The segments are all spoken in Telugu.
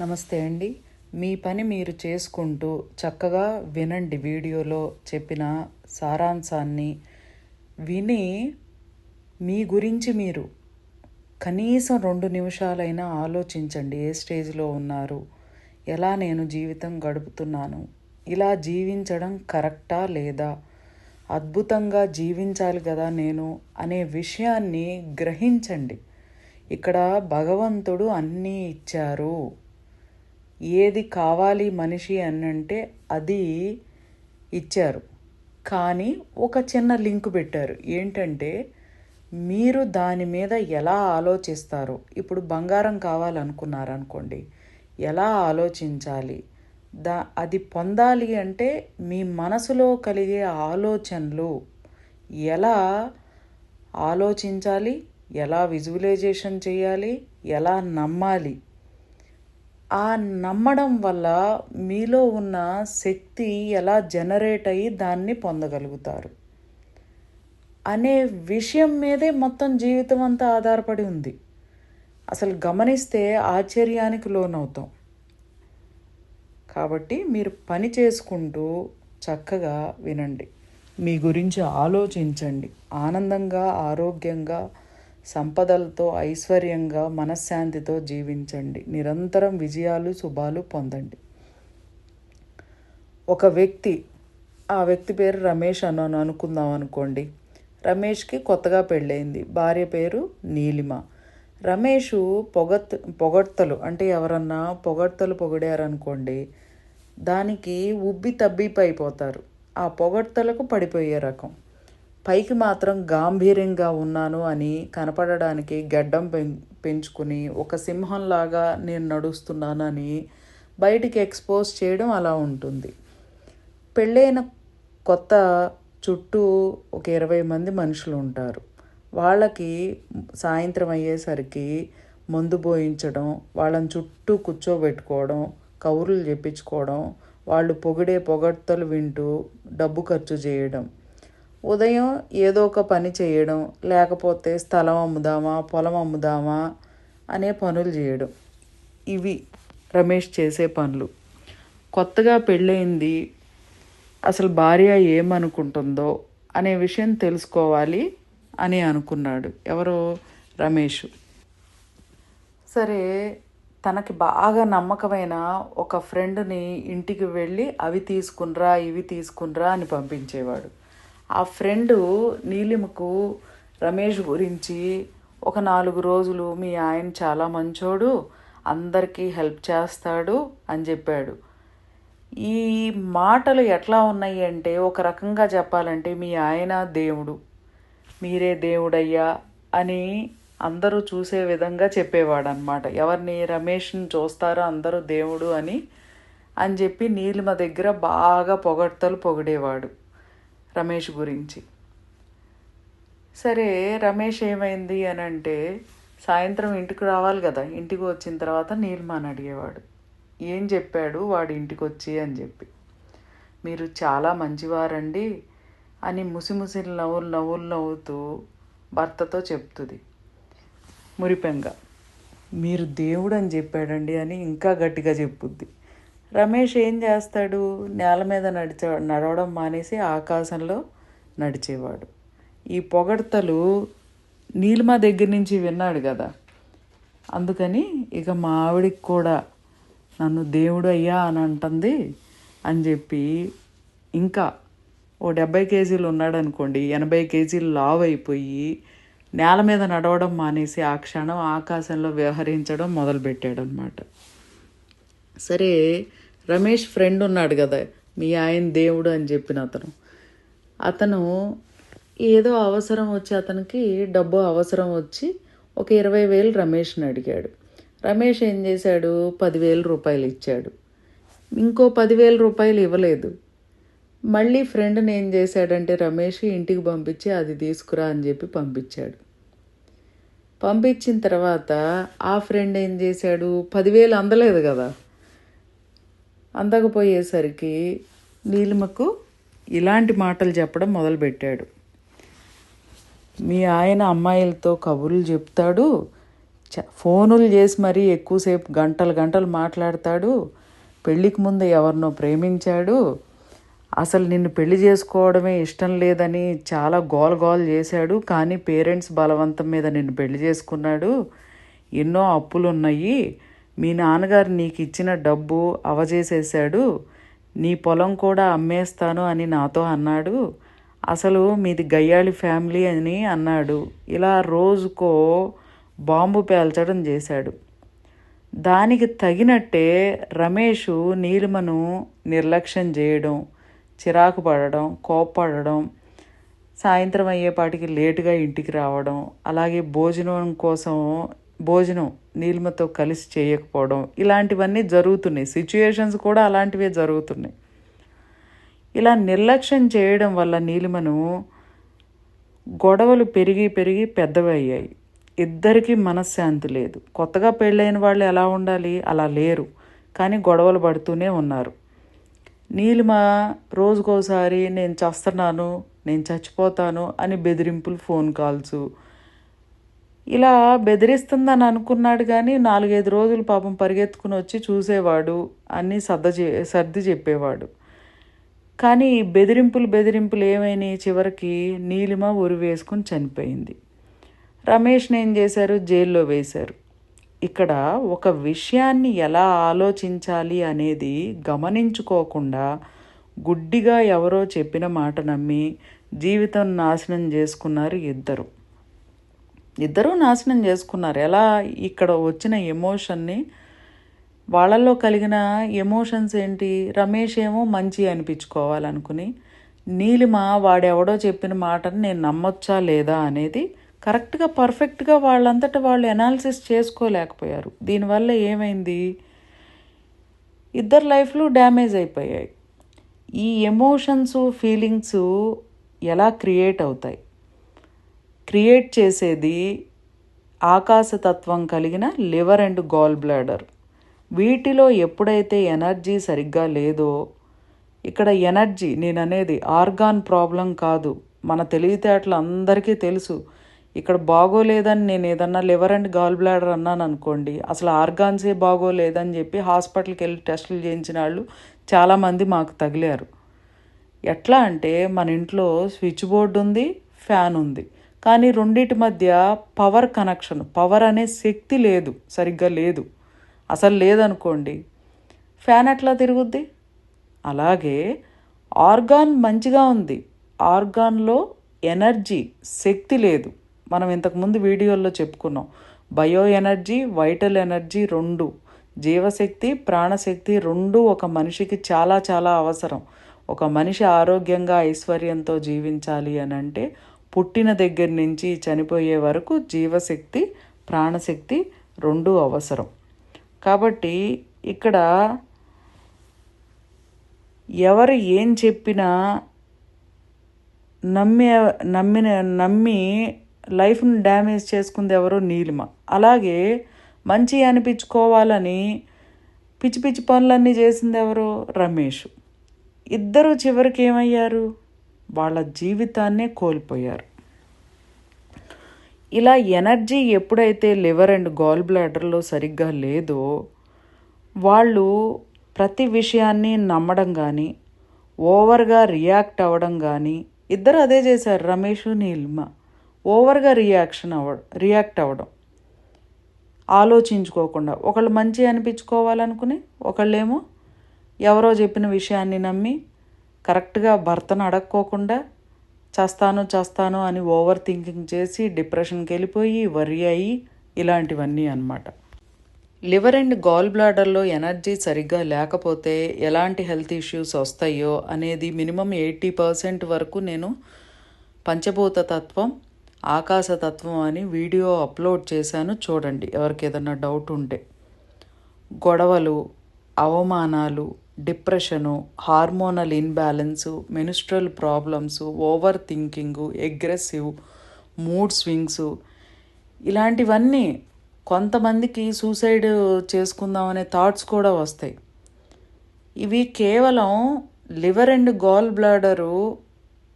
నమస్తే అండి. మీ పని మీరు చేసుకుంటూ చక్కగా వినండి వీడియోలో చెప్పిన సారాంశాన్ని విని మీ గురించి మీరు కనీసం రెండు నిమిషాలైనా ఆలోచించండి. ఏ స్టేజ్లో ఉన్నారు? ఎలా నేను జీవితం గడుపుతున్నాను? ఇలా జీవించడం కరెక్టా లేదా? అద్భుతంగా జీవించాలి కదా నేను అనే విషయాన్ని గ్రహించండి. ఇక్కడ భగవంతుడు అన్నీ ఇచ్చారు. ఏది కావాలి మనిషి అని అంటే అది ఇచ్చారు. కానీ ఒక చిన్న లింక్ పెట్టారు. ఏంటంటే మీరు దాని మీద ఎలా ఆలోచిస్తారు. ఇప్పుడు బంగారం కావాలనుకున్నారనుకోండి. ఎలా ఆలోచించాలి? దా అది పొందాలి అంటే మీ మనసులో కలిగే ఆలోచనలు ఎలా ఆలోచించాలి? ఎలా విజువలైజేషన్ చేయాలి? ఎలా నమ్మాలి? ఆ నమ్మడం వల్ల మీలో ఉన్న శక్తి ఎలా జనరేట్ అయ్యి దాన్ని పొందగలుగుతారు. అనే విషయం మీదే మొత్తం జీవితం అంతా ఆధారపడి ఉంది. అసలు గమనిస్తే ఆశ్చర్యానికి లోనవుతాం. కాబట్టి మీరు పని చేసుకుంటూ చక్కగా వినండి. మీ గురించి ఆలోచించండి. ఆనందంగా ఆరోగ్యంగా సంపదలతో ఐశ్వర్యంగా మనశ్శాంతితో జీవించండి. నిరంతరం విజయాలు శుభాలు పొందండి. ఒక వ్యక్తి ఆ వ్యక్తి పేరు రమేష్ అని అనుకుందాం అనుకోండి. రమేష్కి కొత్తగా పెళ్ళయింది. భార్య పేరు నీలిమ. రమేష్ పొగత్ పొగడ్తలు అంటే ఎవరన్నా పొగడ్తలు పొగిడారనుకోండి దానికి ఉబ్బి తబ్బిపైపోతారు. ఆ పొగడ్తలకు పడిపోయే రకం. పైకి మాత్రం గాంభీర్యంగా ఉన్నాను అని కనపడడానికి గడ్డం పెంచుకుని ఒక సింహంలాగా నేను నడుస్తున్నానని బయటికి ఎక్స్పోజ్ చేయడం అలా ఉంటుంది. పెళ్ళైన కొత్త చుట్టూ ఒక ఇరవై మంది మనుషులు ఉంటారు. వాళ్ళకి సాయంత్రం అయ్యేసరికి మందు పోయించడం వాళ్ళని చుట్టూ కూర్చోబెట్టుకోవడం కౌరులు చెప్పించుకోవడం వాళ్ళు పొగిడే పొగడ్తలు వింటూ డబ్బు ఖర్చు చేయడం ఉదయం ఏదో ఒక పని చేయడం లేకపోతే స్థలం అమ్ముదామా పొలం అమ్ముదామా అనే పనులు చేయడం. ఇవి రమేష్ చేసే పనులు. కొత్తగా పెళ్ళయింది అసలు భార్య ఏమనుకుంటుందో అనే విషయం తెలుసుకోవాలి అని అనుకున్నాడు. ఎవరు? రమేష్. సరే తనకి బాగా నమ్మకమైన ఒక ఫ్రెండ్ని ఇంటికి వెళ్ళి అవి తీసుకునిరా ఇవి తీసుకునిరా అని పంపించేవాడు. ఆ ఫ్రెండు నీలిమకు రమేష్ గురించి ఒక నాలుగు రోజులు మీ ఆయన చాలా మంచోడు అందరికీ హెల్ప్ చేస్తాడు అని చెప్పాడు. ఈ మాటలు ఎట్లా ఉన్నాయి అంటే ఒక రకంగా చెప్పాలంటే మీ ఆయన దేవుడు మీరే దేవుడయ్యా అని అందరూ చూసే విధంగా చెప్పేవాడు అనమాట ఎవరిని రమేష్ని చూస్తారో అందరూ దేవుడు అని అని చెప్పి నీలిమ దగ్గర బాగా పొగడ్తలు పొగిడేవాడు. రమేష్ గురించి. సరే రమేష్ ఏమైంది అని అంటే సాయంత్రం ఇంటికి రావాలి కదా ఇంటికి వచ్చిన తర్వాత నీలిమ అడిగేవాడు. ఏం చెప్పాడు? వాడు ఇంటికి వచ్చి అని చెప్పి. మీరు చాలా మంచివారండి అని ముసిముసి నవ్వులు నవ్వులు నవ్వుతూ భర్తతో చెప్తుంది. మురిపెంగా. మీరు దేవుడు అని చెప్పాడండి అని ఇంకా గట్టిగా చెప్పుద్ది. రమేష్ ఏం చేస్తాడు? నేల మీద నడిచే నడవడం మానేసి ఆకాశంలో నడిచేవాడు. ఈ పొగడ్తలు నీలిమ దగ్గర నుంచి విన్నాడు కదా? అందుకని ఇక మా ఆవిడికి కూడా నన్ను దేవుడు అయ్యా అని అంటుంది అని చెప్పి ఇంకా ఓ డెబ్బై కేజీలు ఉన్నాడు అనుకోండి ఎనభై కేజీలు లావ్ అయిపోయి నేల మీద నడవడం మానేసి ఆ క్షణం ఆకాశంలో వ్యవహరించడం మొదలుపెట్టాడు అనమాట సరే రమేష్ ఫ్రెండ్ ఉన్నాడు కదా మీ ఆయన దేవుడు అని చెప్పిన అతను. అతను ఏదో అవసరం వచ్చి అతనికి డబ్బు అవసరం వచ్చి ఒక ఇరవై వేలు రమేష్ని అడిగాడు. రమేష్ ఏం చేశాడు? పదివేల రూపాయలు ఇచ్చాడు. ఇంకో పదివేల రూపాయలు ఇవ్వలేదు. మళ్ళీ ఫ్రెండ్ని ఏం చేశాడంటే రమేష్ ఇంటికి పంపించి అది తీసుకురా అని చెప్పి పంపించాడు. పంపించిన తర్వాత ఆ ఫ్రెండ్ ఏం చేశాడు? పదివేలు అందలేదు కదా. అందకపోయేసరికి నీలిమకు ఇలాంటి మాటలు చెప్పడం మొదలుపెట్టాడు. మీ ఆయన అమ్మాయిలతో కబుర్లు చెప్తాడు చ- ఫోనులు చేసి మరీ ఎక్కువసేపు గంటలు గంటలు మాట్లాడతాడు పెళ్ళికి ముందు ఎవరినో ప్రేమించాడు. అసలు నిన్ను పెళ్ళి చేసుకోవడమే ఇష్టం లేదని చాలా గోల గోల్ చేశాడు కానీ పేరెంట్స్ బలవంతం మీద నిన్ను పెళ్ళి చేసుకున్నాడు. ఎన్నో అప్పులు ఉన్నాయి మీ నాన్నగారు నీకు ఇచ్చిన డబ్బు అవజేసేసాడు నీ పొలం కూడా అమ్మేస్తాను అని నాతో అన్నాడు. అసలు మీది గయ్యాళి ఫ్యామిలీ అని అన్నాడు. ఇలా రోజుకో బాంబు పేల్చడం చేశాడు. దానికి తగినట్టే రమేష్ నీలిమను నిర్లక్ష్యం చేయడం చిరాకు పడడం కోప్పడడం సాయంత్రం అయ్యేపాటికి లేటుగా ఇంటికి రావడం అలాగే భోజనం కోసం భోజనం నీలిమతో కలిసి చేయకపోవడం ఇలాంటివన్నీ జరుగుతున్నాయి. సిచ్యుయేషన్స్ కూడా అలాంటివే జరుగుతున్నాయి. ఇలా నిర్లక్ష్యం చేయడం వల్ల నీలిమను గొడవలు పెరిగి పెరిగి పెద్దవి అయ్యాయి ఇద్దరికీ మనశ్శాంతి లేదు. కొత్తగా పెళ్ళైన వాళ్ళు ఎలా ఉండాలి? అలా లేరు. కానీ గొడవలు పడుతూనే ఉన్నారు. నీలిమ రోజుకోసారి నేను చస్తున్నాను నేను చచ్చిపోతాను అని బెదిరింపులు ఫోన్ కాల్స్ ఇలా బెదిరిస్తుందని అనుకున్నాడు కానీ నాలుగైదు రోజులు పాపం పరిగెత్తుకుని వచ్చి చూసేవాడు. అన్నీ సర్ద చే సర్ది చెప్పేవాడు. కానీ బెదిరింపులు బెదిరింపులు ఏమైనాయి? చివరికి నీలిమ ఉరి వేసుకుని చనిపోయింది. రమేష్ని ఏం చేశారు? జైల్లో వేశారు. ఇక్కడ ఒక విషయాన్ని ఎలా ఆలోచించాలి అనేది గమనించుకోకుండా గుడ్డిగా ఎవరో చెప్పిన మాట నమ్మి జీవితం నాశనం చేసుకున్నారు ఇద్దరు. ఇద్దరూ నాశనం చేసుకున్నారు. ఎలా ఇక్కడ వచ్చిన ఎమోషన్ని వాళ్ళల్లో కలిగిన ఎమోషన్స్ ఏంటి? రమేష్ ఏమో మంచి అనిపించుకోవాలనుకుని నీలిమ వాడెవడో చెప్పిన మాటని నేను నమ్మొచ్చా లేదా అనేది కరెక్ట్గా పర్ఫెక్ట్గా వాళ్ళంతటా వాళ్ళు ఎనాలిసిస్ చేసుకోలేకపోయారు. దీనివల్ల ఏమైంది? ఇద్దరు లైఫ్లు డ్యామేజ్ అయిపోయాయి. ఈ ఎమోషన్స్ ఫీలింగ్స్ ఎలా క్రియేట్ అవుతాయి? క్రియేట్ చేసేది ఆకాశతత్వం కలిగిన లివర్ అండ్ గాల్ బ్లాడర్. వీటిలో ఎప్పుడైతే ఎనర్జీ సరిగ్గా లేదో ఇక్కడ ఎనర్జీ నేను అనేది ఆర్గాన్ ప్రాబ్లం కాదు. మన తెలివితేటలు అందరికీ తెలుసు. ఇక్కడ బాగోలేదని నేను ఏదన్నా లివర్ అండ్ గాల్ బ్లాడర్ అన్నాను అనుకోండి అసలు ఆర్గాన్సే బాగోలేదని చెప్పి హాస్పిటల్కి వెళ్ళి టెస్టులు చేయించిన వాళ్ళు చాలామంది మాకు తగిలారు. ఎట్లా అంటే మన ఇంట్లో స్విచ్ బోర్డు ఉంది ఫ్యాన్ ఉంది. కానీ రెండింటి మధ్య పవర్ కనెక్షన్ పవర్ అనే శక్తి లేదు సరిగ్గా లేదు. అసలు లేదనుకోండి ఫ్యాన్ ఎట్లా తిరుగుద్ది? అలాగే ఆర్గాన్ మంచిగా ఉంది ఆర్గాన్లో ఎనర్జీ శక్తి లేదు. మనం ఇంతకుముందు వీడియోల్లో చెప్పుకున్నాం బయో ఎనర్జీ వైటల్ ఎనర్జీ రెండు జీవశక్తి ప్రాణశక్తి రెండు ఒక మనిషికి చాలా చాలా అవసరం. ఒక మనిషి ఆరోగ్యంగా ఐశ్వర్యంతో జీవించాలి అని అంటే పుట్టిన దగ్గర నుంచి చనిపోయే వరకు జీవశక్తి ప్రాణశక్తి రెండు అవసరం. కాబట్టి ఇక్కడ ఎవరు ఏం చెప్పినా నమ్మే నమ్మిన నమ్మి లైఫ్ను డ్యామేజ్ చేసుకుంది ఎవరో నీలిమ. అలాగే మంచి అనిపించుకోవాలని పిచ్చి పిచ్చి పనులన్నీ చేసింది ఎవరో రమేష్. ఇద్దరు చివరికి ఏమయ్యారు? వాళ్ళ జీవితాన్నే కోల్పోయారు. ఇలా ఎనర్జీ ఎప్పుడైతే లివర్ అండ్ గాల్ బ్లాడర్లో సరిగ్గా లేదో వాళ్ళు ప్రతి విషయాన్ని నమ్మడం కానీ ఓవర్గా రియాక్ట్ అవ్వడం కానీ ఇద్దరు అదే చేశారు రమేష్ నీల్మ ఓవర్గా రియాక్షన్ అవ్వ రియాక్ట్ అవ్వడం. ఆలోచించుకోకుండా ఒకళ్ళు మంచి అనిపించుకోవాలనుకుని ఒకళ్ళేమో ఎవరో చెప్పిన విషయాన్ని నమ్మి కరెక్ట్గా భర్తను అడక్కోకుండా చేస్తాను చేస్తాను అని ఓవర్ థింకింగ్ చేసి డిప్రెషన్కి వెళ్ళిపోయి వరి అయ్యి ఇలాంటివన్నీ అన్నమాట. లివర్ అండ్ గాల్ బ్లాడర్లో ఎనర్జీ సరిగ్గా లేకపోతే ఎలాంటి హెల్త్ ఇష్యూస్ వస్తాయో అనేది మినిమం ఎయిటీ పర్సెంట్ వరకు నేను పంచభూత తత్వం ఆకాశతత్వం అని వీడియో అప్లోడ్ చేశాను చూడండి ఎవరికి ఏదైనా డౌట్ ఉంటే. గొడవలు అవమానాలు depression hormonal imbalance menstrual problems over thinking aggressive mood swings ఇలాంటివన్నీ కొంతమందికి సూసైడ్ చేసుకుందామనే థాట్స్ కూడా వస్తాయి. ఇవి కేవలం లివర్ అండ్ గాల్ బ్లాడరు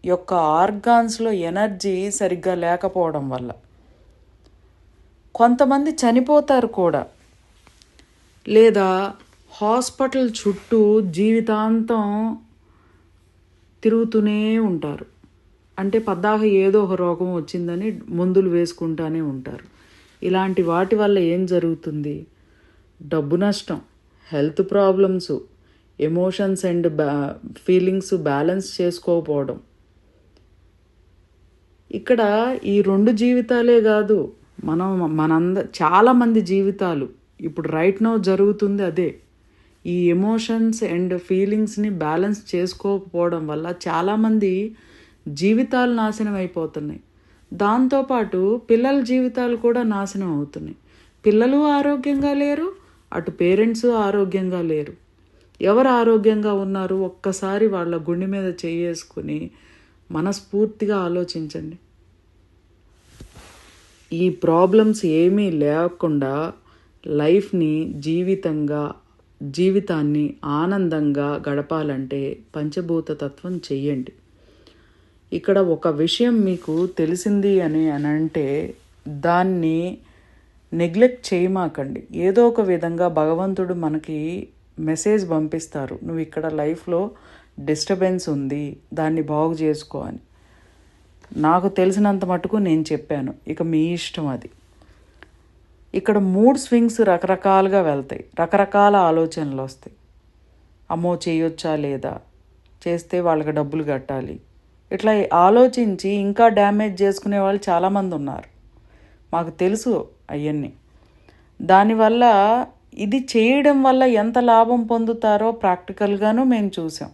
యొక్క ఆర్గాన్స్లో ఎనర్జీ సరిగ్గా లేకపోవడం వల్ల. కొంతమంది చనిపోతారు కూడా. లేదా హాస్పిటల్ చుట్టూ జీవితాంతం తిరుగుతూనే ఉంటారు. అంటే పద్దాక ఏదో ఒక రోగం వచ్చిందని మందులు వేసుకుంటానే ఉంటారు. ఇలాంటి వాటి వల్ల ఏం జరుగుతుంది? డబ్బు నష్టం హెల్త్ ప్రాబ్లమ్స్ ఎమోషన్స్ అండ్ బ్యా ఫీలింగ్స్ బ్యాలెన్స్ చేసుకోకపోవడం. ఇక్కడ ఈ రెండు జీవితాలే కాదు మనం మనంద చాలామంది జీవితాలు. ఇప్పుడు రైట్ నౌ జరుగుతుంది అదే. ఈ ఎమోషన్స్ అండ్ ఫీలింగ్స్ని బ్యాలెన్స్ చేసుకోకపోవడం వల్ల చాలామంది జీవితాలు నాశనం అయిపోతున్నాయి. దాంతోపాటు పిల్లల జీవితాలు కూడా నాశనం అవుతున్నాయి. పిల్లలు ఆరోగ్యంగా లేరు అటు పేరెంట్స్ ఆరోగ్యంగా లేరు. ఎవరు ఆరోగ్యంగా ఉన్నారు? ఒక్కసారి వాళ్ళ గుండె మీద చేసుకుని మనస్ఫూర్తిగా ఆలోచించండి. ఈ ప్రాబ్లమ్స్ ఏమీ లేకుండా లైఫ్ని జీవితంగా జీవితాన్ని ఆనందంగా గడపాలంటే పంచభూత తత్వం చెయ్యండి. ఇక్కడ ఒక విషయం మీకు తెలిసింది అని అని అంటే దాన్ని నెగ్లెక్ట్ చేయమాకండి. ఏదో ఒక విధంగా భగవంతుడు మనకి మెసేజ్ పంపిస్తారు. నువ్వు ఇక్కడ లైఫ్లో డిస్టర్బెన్స్ ఉంది దాన్ని బాగు చేసుకో అని. నాకు తెలిసినంత మటుకు నేను చెప్పాను. ఇక మీ ఇష్టం అది. ఇక్కడ మూడ్ స్వింగ్స్ రకరకాలుగా వెళ్తాయి. రకరకాల ఆలోచనలు వస్తాయి. అమ్మో చేయొచ్చా లేదా? చేస్తే వాళ్ళకి డబ్బులు కట్టాలి. ఇట్లా ఆలోచించి ఇంకా డ్యామేజ్ చేసుకునే వాళ్ళు చాలామంది ఉన్నారు. మాకు తెలుసు అవన్నీ. దానివల్ల ఇది చేయడం వల్ల ఎంత లాభం పొందుతారో ప్రాక్టికల్గాను మేము చూసాం.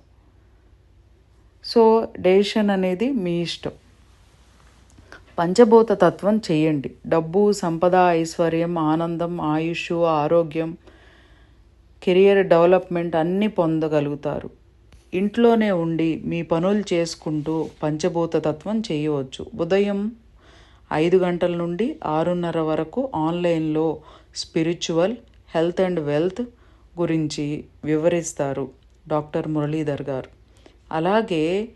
సో డెసిషన్ అనేది మీ ఇష్టం. పంచభూత తత్వం చేయండి. డబ్బు సంపద ఐశ్వర్యం ఆనందం ఆయుష్ ఆరోగ్యం కెరియర్ డెవలప్మెంట్ అన్నీ పొందగలుగుతారు. ఇంట్లోనే ఉండి మీ పనులు చేసుకుంటూ పంచభూత తత్వం చేయవచ్చు. ఉదయం ఐదు గంటల నుండి ఆరున్నర వరకు ఆన్లైన్లో స్పిరిచువల్ హెల్త్ అండ్ వెల్త్ గురించి వివరిస్తారు డాక్టర్ మురళీధర్ గారు. అలాగే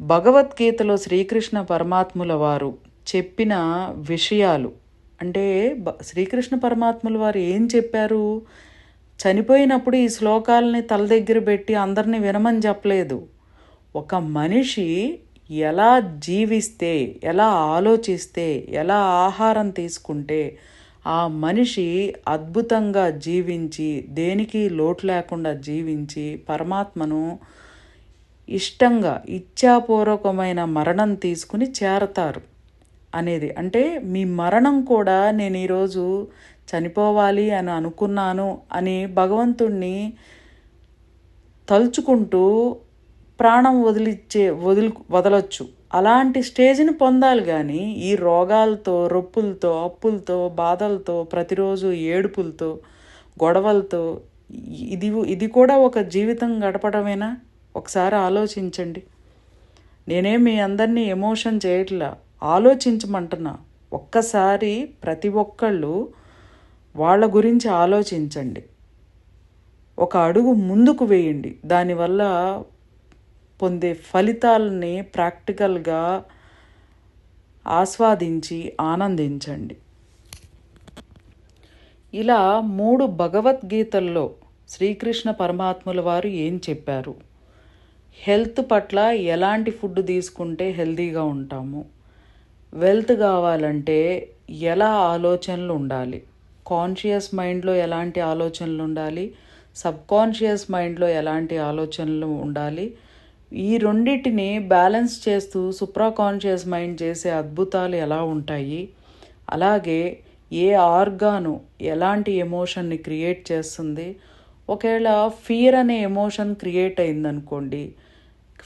భగవద్గీతలో శ్రీకృష్ణ పరమాత్ముల వారు చెప్పిన విషయాలు. అంటే శ్రీకృష్ణ పరమాత్ముల వారు ఏం చెప్పారు? చనిపోయినప్పుడు ఈ శ్లోకాలని తల దగ్గర పెట్టి అందరినీ వినమని చెప్పలేదు. ఒక మనిషి ఎలా జీవిస్తే ఎలా ఆలోచిస్తే ఎలా ఆహారం తీసుకుంటే ఆ మనిషి అద్భుతంగా జీవించి దేనికి లోటు లేకుండా జీవించి పరమాత్మను ఇష్టంగా ఇచ్ఛాపూర్వకమైన మరణం తీసుకుని చేరతారు. అనేది అంటే మీ మరణం కూడా నేను ఈరోజు చనిపోవాలి అని అనుకున్నాను అని భగవంతుణ్ణి తలుచుకుంటూ ప్రాణం వదిలిచ్చే వదిలి వదలొచ్చు. అలాంటి స్టేజ్ని పొందాలి కానీ ఈ రోగాలతో రొప్పులతో అప్పులతో బాధలతో ప్రతిరోజు ఏడుపులతో గొడవలతో ఇది ఇది కూడా ఒక జీవితం గడపడమేనా? ఒకసారి ఆలోచించండి. నేనే మీ అందరినీ ఎమోషన్ చేయట్లా ఆలోచించమంటున్నా. ఒక్కసారి ప్రతి ఒక్కళ్ళు వాళ్ళ గురించి ఆలోచించండి. ఒక అడుగు ముందుకు వేయండి. దానివల్ల పొందే ఫలితాలని ప్రాక్టికల్గా ఆస్వాదించి ఆనందించండి. ఇలా మూడు భగవద్గీతల్లో శ్రీకృష్ణ పరమాత్ముల వారు ఏం చెప్పారు? హెల్త్ పట్ల ఎలాంటి ఫుడ్ తీసుకుంటే హెల్తీగా ఉంటాము? వెల్త్ కావాలంటే ఎలా ఆలోచనలు ఉండాలి? కాన్షియస్ మైండ్లో ఎలాంటి ఆలోచనలు ఉండాలి? సబ్ కాన్షియస్ మైండ్లో ఎలాంటి ఆలోచనలు ఉండాలి? ఈ రెండింటిని బ్యాలెన్స్ చేస్తూ సుప్రా కాన్షియస్ మైండ్ చేసే అద్భుతాలు ఎలా ఉంటాయి? అలాగే ఏ ఆర్గాను ఎలాంటి ఎమోషన్ని క్రియేట్ చేస్తుంది? ఒకవేళ ఫియర్ అనే ఎమోషన్ క్రియేట్ అయిందనుకోండి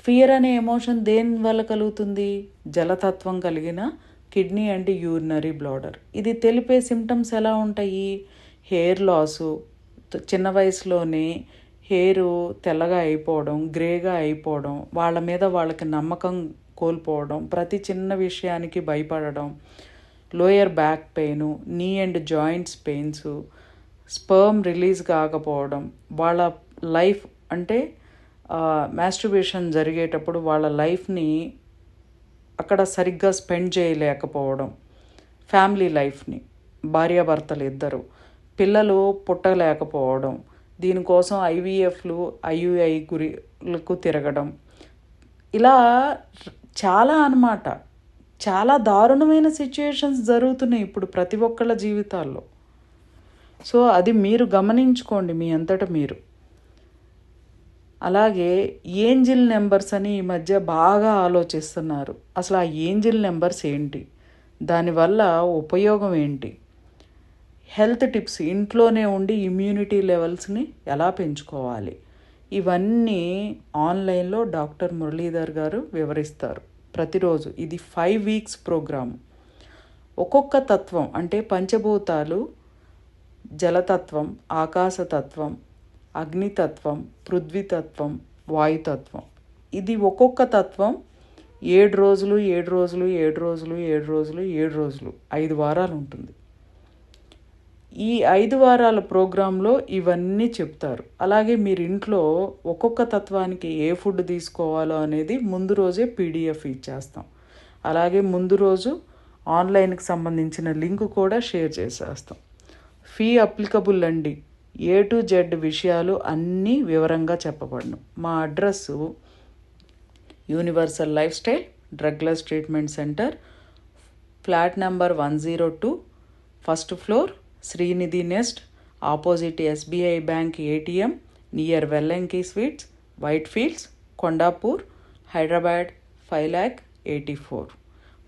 ఫియర్ అనే ఎమోషన్ దేని వల్ల కలుగుతుంది? జలతత్వం కలిగిన కిడ్నీ అండ్ యూరినరీ బ్లాడర్ ఇది తెలిపే సిమ్టమ్స్ ఎలా ఉంటాయి? హెయిర్ లాసు చిన్న వయసులోనే హెయిర్ తెల్లగా అయిపోవడం గ్రేగా అయిపోవడం వాళ్ళ మీద వాళ్ళకి నమ్మకం కోల్పోవడం ప్రతి చిన్న విషయానికి భయపడడం lower back pain knee and joints pains sperm release కాకపోవడం వాళ్ళ లైఫ్ అంటే మాస్ట్రిబేషన్ జరిగేటప్పుడు వాళ్ళ లైఫ్ని అక్కడ సరిగ్గా స్పెండ్ చేయలేకపోవడం ఫ్యామిలీ లైఫ్ని భార్యాభర్తలు ఇద్దరు పిల్లలు పుట్టలేకపోవడం దీనికోసం ఐవీఎఫ్లు ఐయుఐ గురిలకు తిరగడం ఇలా చాలా అన్నమాట. చాలా దారుణమైన సిచ్యుయేషన్స్ జరుగుతున్నాయి ఇప్పుడు ప్రతి ఒక్కళ్ళ జీవితాల్లో. సో అది మీరు గమనించుకోండి మీ అంతటా మీరు. అలాగే ఏంజిల్ నెంబర్స్ అని ఈ మధ్య బాగా ఆలోచిస్తున్నారు. అసలు ఆ ఏంజిల్ నెంబర్స్ ఏంటి? దానివల్ల ఉపయోగం ఏంటి? హెల్త్ టిప్స్ ఇంట్లోనే ఉండి ఇమ్యూనిటీ లెవెల్స్ని ఎలా పెంచుకోవాలి? ఇవన్నీ ఆన్లైన్లో డాక్టర్ మురళీధర్ గారు వివరిస్తారు. ప్రతిరోజు ఇది ఫైవ్ వీక్స్ ప్రోగ్రామ్. ఒక్కొక్క తత్వం అంటే పంచభూతాలు జలతత్వం ఆకాశతత్వం అగ్నితత్వం పృథ్వీతత్వం వాయుతత్వం. ఇది ఒక్కొక్క తత్వం ఏడు రోజులు ఏడు రోజులు ఏడు రోజులు ఏడు రోజులు ఏడు రోజులు ఐదు వారాలు ఉంటుంది. ఈ ఐదు వారాల ప్రోగ్రాంలో ఇవన్నీ చెప్తారు. అలాగే మీరు ఇంట్లో ఒక్కొక్క తత్వానికి ఏ ఫుడ్ తీసుకోవాలో అనేది ముందు రోజే పీడిఎఫ్ ఇచ్చేస్తాం. అలాగే ముందు రోజు ఆన్లైన్కి సంబంధించిన లింక్ కూడా షేర్ చేసేస్తాం. ఫీ అప్లికబుల్ అండి. ఏ టు జెడ్ విషయాలు అన్నీ వివరంగా చెప్పబడను. మా address universal lifestyle drugless treatment centre flat number one zero two first floor Srinidhi nest opposite SBI bank ATM near Vellanki sweets white fields Kondapur Hyderabad five lakh eighty four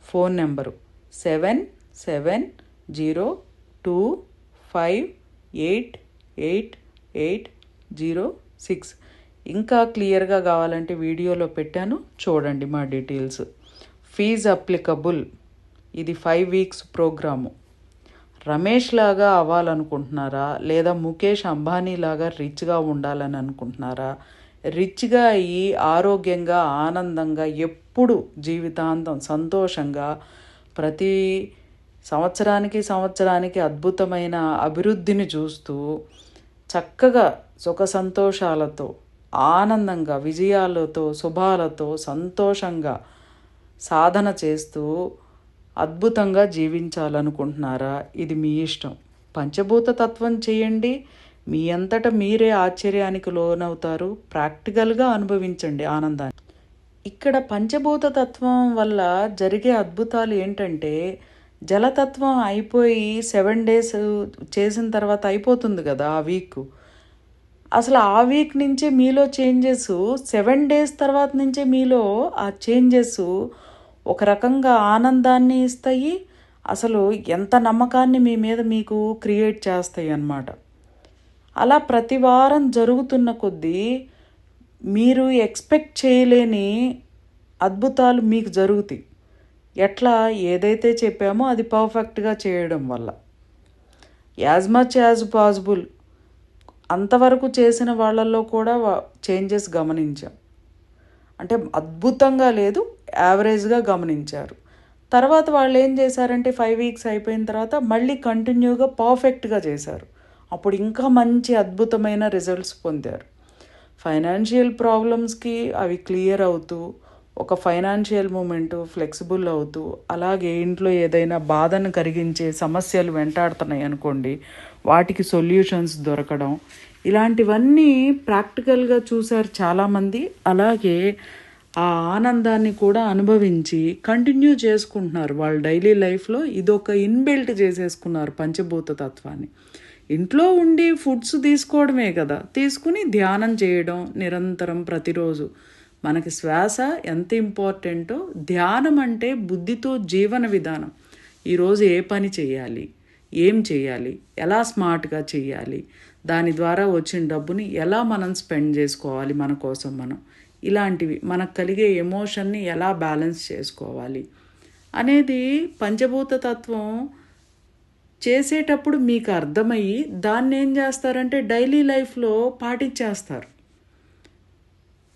phone number seven seven zero two five eight eight eight zero six. ఇంకా క్లియర్గా కావాలంటే వీడియోలో పెట్టాను. చూడండి మా డీటెయిల్స్. Fees applicable. ఇది ఫైవ్ వీక్స్ ప్రోగ్రాము. రమేష్ లాగా అవ్వాలనుకుంటున్నారా? లేదా ముఖేష్ అంబానీ లాగా రిచ్గా ఉండాలని అనుకుంటున్నారా? రిచ్గా అయ్యి ఆరోగ్యంగా ఆనందంగా ఎప్పుడు జీవితాంతం సంతోషంగా ప్రతి సంవత్సరానికి సంవత్సరానికి అద్భుతమైన అభివృద్ధిని చూస్తూ చక్కగా సుఖ సంతోషాలతో ఆనందంగా విజయాలతో శుభాలతో సంతోషంగా సాధన చేస్తూ అద్భుతంగా జీవించాలనుకుంటున్నారా? ఇది మీ ఇష్టం. పంచభూత తత్వం చేయండి. మీ అంతటా మీరే ఆశ్చర్యానికి లోనవుతారు. ప్రాక్టికల్గా అనుభవించండి ఆనందాన్ని. ఇక్కడ పంచభూత తత్వం వల్ల జరిగే అద్భుతాలు ఏంటంటే జలతత్వం అయిపోయి సెవెన్ డేస్ చేసిన తర్వాత అయిపోతుంది కదా ఆ వీక్ అసలు ఆ వీక్ నుంచే మీలో చేంజెస్ సెవెన్ డేస్ తర్వాత నుంచే మీలో ఆ చేంజెస్ ఒక రకంగా ఆనందాన్ని ఇస్తాయి. అసలు ఎంత నమ్మకాన్ని మీ మీద మీకు క్రియేట్ చేస్తాయి అన్నమాట. అలా ప్రతి వారం జరుగుతున్న కొద్దీ మీరు ఎక్స్పెక్ట్ చేయలేని అద్భుతాలు మీకు జరుగుతాయి. ఎట్లా ఏదైతే చెప్పామో అది పర్ఫెక్ట్గా చేయడం వల్ల. యాజ్ మచ్ యాజ్ పాసిబుల్ అంతవరకు చేసిన వాళ్ళల్లో కూడా చేంజెస్ గమనించాం. అంటే అద్భుతంగా లేదు యావరేజ్గా గమనించారు. తర్వాత వాళ్ళు ఏం చేశారంటే ఫైవ్ వీక్స్ అయిపోయిన తర్వాత మళ్ళీ కంటిన్యూగా పర్ఫెక్ట్గా చేశారు. అప్పుడు ఇంకా మంచి అద్భుతమైన రిజల్ట్స్ పొందారు. ఫైనాన్షియల్ ప్రాబ్లమ్స్కి అవి క్లియర్ అవుతూ ఒక ఫైనాన్షియల్ మూమెంట్ ఫ్లెక్సిబుల్ అవుతూ అలాగే ఇంట్లో ఏదైనా బాధను కలిగించే సమస్యలు వెంటాడుతున్నాయి అనుకోండి వాటికి సొల్యూషన్స్ దొరకడం. ఇలాంటివన్నీ ప్రాక్టికల్గా చూశారు చాలామంది. అలాగే ఆ ఆనందాన్ని కూడా అనుభవించి కంటిన్యూ చేసుకుంటున్నారు. వాళ్ళ డైలీ లైఫ్లో ఇదొక ఇన్బిల్ట్ చేసేసుకున్నారు పంచభూత తత్వాన్ని. ఇంట్లో ఉండి ఫుడ్స్ తీసుకోవడమే కదా తీసుకుని ధ్యానం చేయడం నిరంతరం ప్రతిరోజు. మనకి శ్వాస ఎంత ఇంపార్టెంటో ధ్యానం అంటే బుద్ధితో జీవన విధానం. ఈరోజు ఏ పని చేయాలి? ఏం చేయాలి? ఎలా స్మార్ట్గా చేయాలి? దాని ద్వారా వచ్చిన డబ్బుని ఎలా మనం స్పెండ్ చేసుకోవాలి మన కోసం మనం? ఇలాంటివి మనకు కలిగే ఎమోషన్ని ఎలా బ్యాలెన్స్ చేసుకోవాలి? అనేది పంచభూత తత్వం చేసేటప్పుడు మీకు అర్థమయ్యి దాన్ని ఏం చేస్తారంటే డైలీ లైఫ్లో పాటించేస్తారు.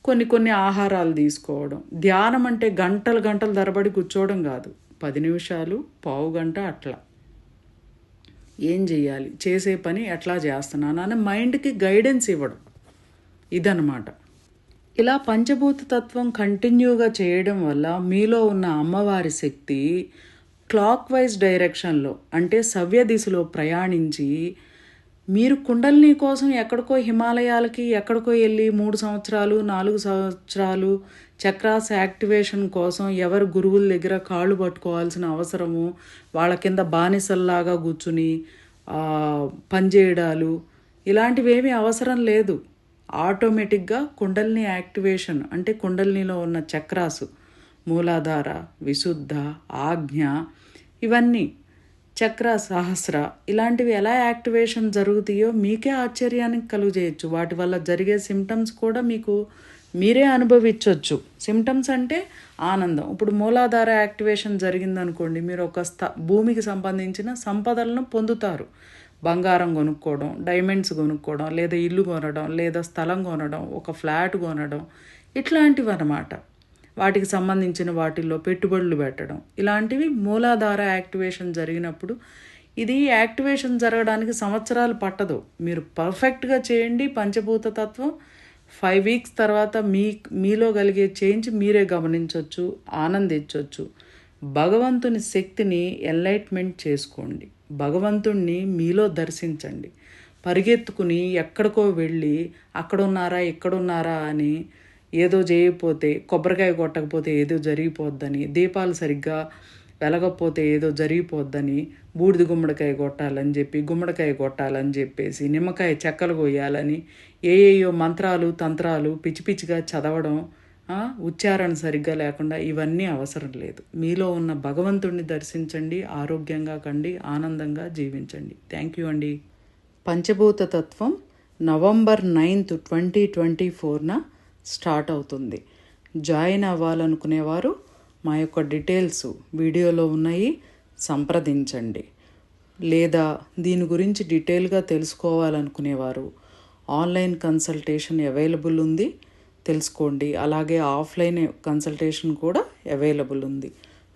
కొన్ని కొన్ని ఆహారాలు తీసుకోవడం. ధ్యానం అంటే గంటలు గంటలు ధరబడి కూర్చోవడం కాదు. పది నిమిషాలు పావు గంట అట్లా. ఏం చేయాలి చేసే పని ఎట్లా చేస్తున్నాను అని మైండ్కి గైడెన్స్ ఇవ్వడం. ఇదనమాట ఇలా పంచభూత తత్వం కంటిన్యూగా చేయడం వల్ల మీలో ఉన్న అమ్మవారి శక్తి క్లాక్ వైజ్ డైరెక్షన్లో అంటే సవ్య దిశలో ప్రయాణించి మీరు కుండలిని కోసం ఎక్కడికో హిమాలయాలకి ఎక్కడికో వెళ్ళి మూడు సంవత్సరాలు నాలుగు సంవత్సరాలు చక్రాస్ యాక్టివేషన్ కోసం ఎవరు గురువుల దగ్గర కాళ్ళు పట్టుకోవాల్సిన అవసరము వాళ్ళ కింద బానిసల్లాగా కూర్చుని పనిచేయడాలు ఇలాంటివేమీ అవసరం లేదు. ఆటోమేటిక్గా కుండలిని యాక్టివేషన్ అంటే కుండలినిలో ఉన్న చక్రాసు మూలాధార విశుద్ధ ఆజ్ఞ ఇవన్నీ చక్ర సహస్ర ఇలాంటివి ఎలా యాక్టివేషన్ జరుగుతాయో మీకే ఆశ్చర్యానికి కలుగజేయచ్చు. వాటి వల్ల జరిగే సిమ్టమ్స్ కూడా మీకు మీరే అనుభవించవచ్చు సిమ్టమ్స్ అంటే ఆనందం. ఇప్పుడు మూలాధార యాక్టివేషన్ జరిగిందనుకోండి మీరు ఒక స్థ భూమికి సంబంధించిన సంపదలను పొందుతారు. బంగారం కొనుక్కోవడం డైమండ్స్ కొనుక్కోవడం లేదా ఇల్లు కొనడం లేదా స్థలం కొనడం ఒక ఫ్లాట్ కొనడం ఇట్లాంటివి అన్నమాట వాటికి సంబంధించిన వాటిల్లో పెట్టుబడులు పెట్టడం. ఇలాంటివి మూలాధార యాక్టివేషన్ జరిగినప్పుడు ఇది యాక్టివేషన్ జరగడానికి సంవత్సరాలు పట్టదు. మీరు పర్ఫెక్ట్గా చేయండి పంచభూత తత్వం. ఫైవ్ వీక్స్ తర్వాత మీ మీలో కలిగే చేంజ్ మీరే గమనించవచ్చు ఆనందించవచ్చు భగవంతుని శక్తిని ఎన్లైట్మెంట్ చేసుకోండి. భగవంతుణ్ణి మీలో దర్శించండి. పరిగెత్తుకుని ఎక్కడికో వెళ్ళి అక్కడున్నారా ఇక్కడున్నారా అని ఏదో చేయకపోతే కొబ్బరికాయ కొట్టకపోతే ఏదో జరిగిపోద్దని దీపాలు సరిగ్గా వెలగకపోతే ఏదో జరిగిపోద్దని బూడిద గుమ్మడికాయ కొట్టాలని చెప్పి గుమ్మడికాయ కొట్టాలని చెప్పేసి నిమ్మకాయ చెక్కలు కొయ్యాలని ఏయేయో మంత్రాలు తంత్రాలు పిచ్చి పిచ్చిగా చదవడం ఉచ్చారణ సరిగ్గా లేకుండా ఇవన్నీ అవసరం లేదు. మీలో ఉన్న భగవంతుణ్ణి దర్శించండి ఆరోగ్యంగా కండి ఆనందంగా జీవించండి. థ్యాంక్ యూ అండి. పంచభూత తత్వం నవంబర్ నైన్త్ ట్వంటీ ట్వంటీ ఫోర్న స్టార్ట్ అవుతుంది. జాయిన్ అవ్వాలనుకునేవారు మా యొక్క డీటెయిల్స్ వీడియోలో ఉన్నాయి. సంప్రదించండి. లేదా దీని గురించి డీటెయిల్గా తెలుసుకోవాలనుకునేవారు. ఆన్లైన్ కన్సల్టేషన్ అవైలబుల్ ఉంది. తెలుసుకోండి. అలాగే ఆఫ్లైన్ కన్సల్టేషన్ కూడా అవైలబుల్ ఉంది.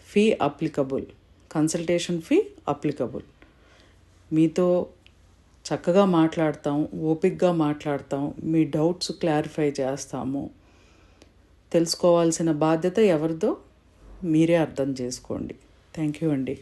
Fee applicable. Consultation fee applicable. మీతో చక్కగా మాట్లాడతాం ఓపిక్గా మాట్లాడతాం మీ డౌట్స్ క్లారిఫై చేస్తాము. తెలుసుకోవాల్సిన బాధ్యత ఎవరిదో మీరే అర్థం చేసుకోండి. థ్యాంక్ యూ అండి.